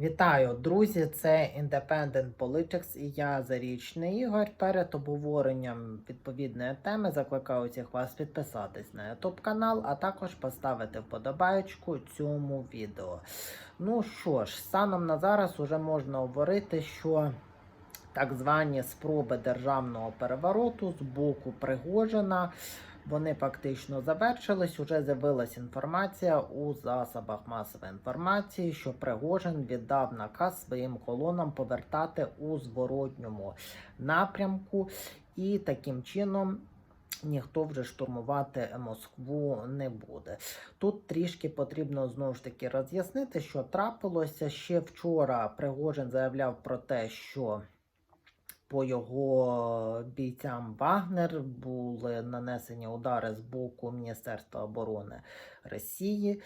Вітаю, друзі! Це Independent Politics і я Зарічний Ігор. Перед обговоренням відповідної теми закликаю всіх вас підписатись на YouTube канал, а також поставити вподобаєчку цьому відео. Ну що ж, станом на зараз уже можна говорити, що так звані спроби державного перевороту з боку Пригожина. Вони фактично завершились. Уже з'явилась інформація у засобах масової інформації, що Пригожин віддав наказ своїм колонам повертати у зворотньому напрямку, і таким чином. Ніхто вже штурмувати Москву не буде. Тут трішки потрібно знову ж таки роз'яснити, що трапилося ще вчора. Пригожин заявляв про те, що по його бійцям Вагнер були нанесені удари з боку Міністерства оборони Росії,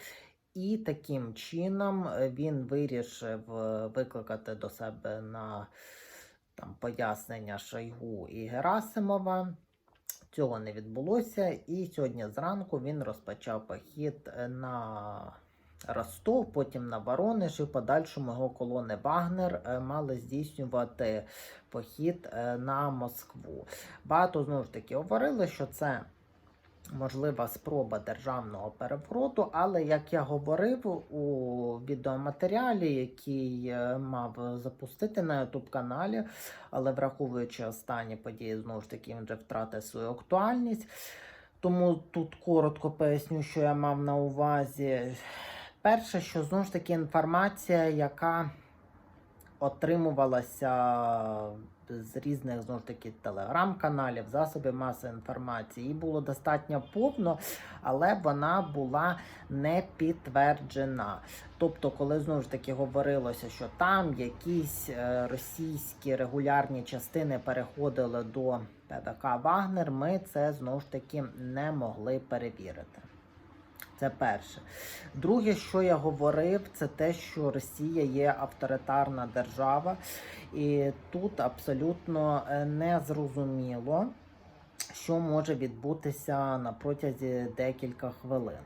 і таким чином він вирішив е, викликати до себе на там, пояснення Шойгу і Герасимова. Цього не відбулося, і сьогодні зранку він розпочав похід на Ростов, потім на Воронеж, і в подальшому його колони Вагнер е, мали здійснювати похід е, на Москву. Багато знову ж таки говорили, що це. Можлива спроба державного перевороту, але як я говорив у відеоматеріалі, який е, мав запустити на youtube каналі, але враховуючи останні події, знову ж таки він вже втратив свою актуальність. Тому тут коротко поясню, що я мав на увазі. Перше, що знову ж таки інформація, яка отримувалася з різних знову ж таки телеграм-каналів, засобів масової інформації, її було достатньо повно, але вона була не підтверджена. Тобто, коли знову ж таки говорилося, що там якісь е, російські регулярні частини переходили до ПВК Вагнер, ми це знову ж таки не могли перевірити. Це перше. Друге, що я говорив, це те, що Росія є авторитарна держава, і тут абсолютно е, не зрозуміло, що може відбутися на протязі декілька хвилин.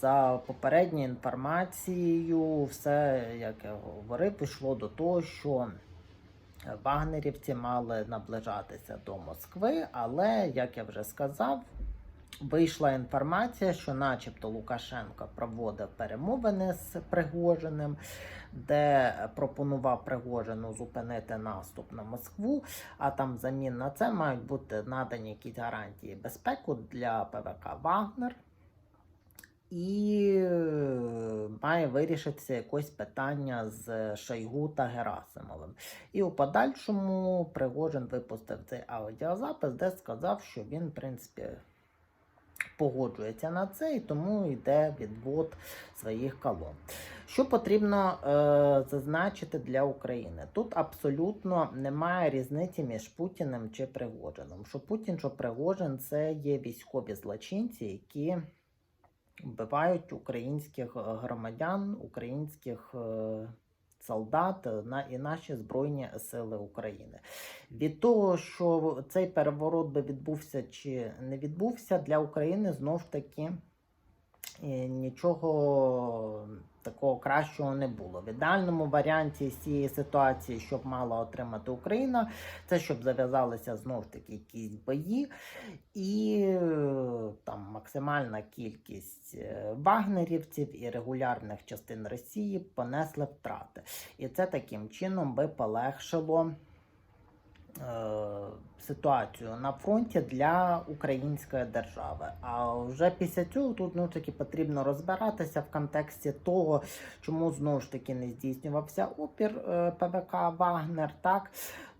За попередньою інформацією, все, як я говорив, пішло до того, що вагнерівці мали наближатися до Москви, але, як я вже сказав, Вийшла інформація, що, начебто, Лукашенко проводив перемовини з Пригожиним, де пропонував Пригожину зупинити наступ на Москву. А там взамін на це мають бути надані якісь гарантії безпеки для ПВК Вагнер. І має вирішитися якось питання з Шойгу та Герасимовим. І у подальшому Пригожин випустив цей аудіозапис, де сказав, що він, в принципі, погоджується на це і тому йде відвод своїх колон. Що потрібно е, зазначити для України? Тут абсолютно немає різниці між Путіним чи Пригожином. Що Путін, що Пригожин це є військові злочинці, які вбивають українських громадян, українських. Е, солдат на і наші Збройні Сили України. Від того, що цей переворот би відбувся чи не відбувся, для України знов таки е, нічого такого кращого не було. В ідеальному варіанті з цієї ситуації, щоб мала отримати Україна, це щоб зав'язалися знов таки якісь бої, і там максимальна кількість е, вагнерівців і регулярних частин Росії понесли втрати. І це таким чином би полегшило. Е, ситуацію на фронті для української держави. А вже після цього тут ну таки потрібно розбиратися в контексті того, чому знову ж таки не здійснювався опір е, ПВК Вагнер, так.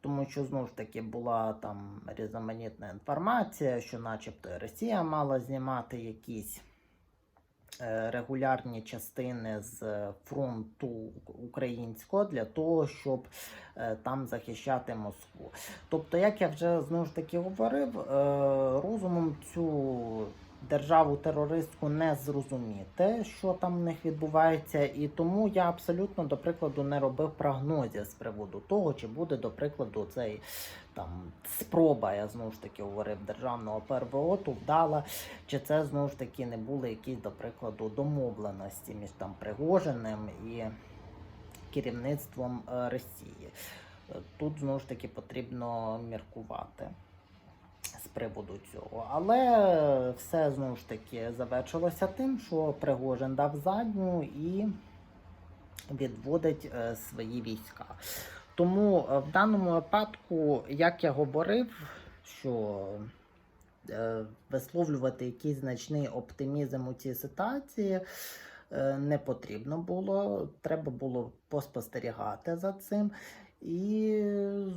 Тому що знову ж таки була там різноманітна інформація, що, начебто, Росія мала знімати якісь. Е, регулярні частини з фронту українського для того, щоб е, там захищати Москву. Тобто, як я вже знову ж таки говорив, е, розумом цю державу-терористку не зрозуміти, що там в них відбувається, і тому я абсолютно, до прикладу, не робив прогнозів з приводу того, чи буде, до прикладу, цей там спроба, я знову ж таки говорив, державного перевороту вдала, чи це знову ж таки не були якісь, до прикладу, домовленості між там Пригожиним і керівництвом е, Росії. Тут знову ж таки потрібно міркувати приводу цього. Але все знову ж таки завершилося тим, що Пригожин дав задню і відводить е, свої війська. Тому е, в даному випадку, як я говорив, що е, висловлювати якийсь значний оптимізм у цій ситуації не потрібно було. Треба було поспостерігати за цим. І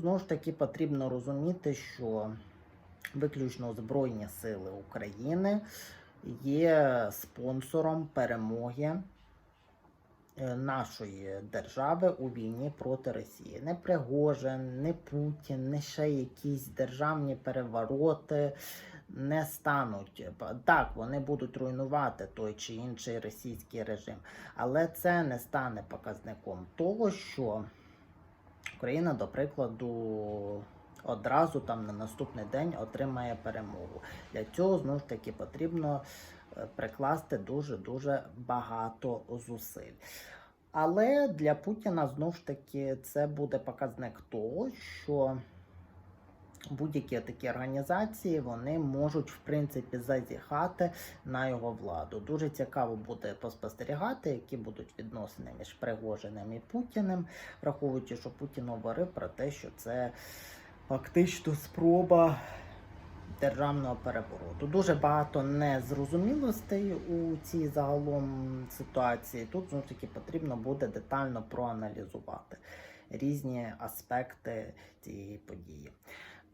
знову ж таки потрібно розуміти, що виключно Збройні Сили України є спонсором перемоги е, нашої держави у війні проти Росії. Не Пригожин, не Путін, не ще якісь державні перевороти не стануть. Так, вони будуть руйнувати той чи інший російський режим, але це не стане показником того, що Україна, до прикладу, одразу там на наступний день отримає перемогу. Для цього знову ж таки потрібно е, прикласти дуже дуже багато зусиль. Але для Путіна знову ж таки це буде показник того, що будь-які такі організації вони можуть в принципі зазіхати на його владу. Дуже цікаво буде поспостерігати, які будуть відносини між Пригожиним і Путіним, враховуючи, що Путін говорив про те, що це фактично спроба державного перевороту. Дуже багато незрозумілостей у цій загалом ситуації. Тут знову ж таки потрібно буде детально проаналізувати різні аспекти цієї події.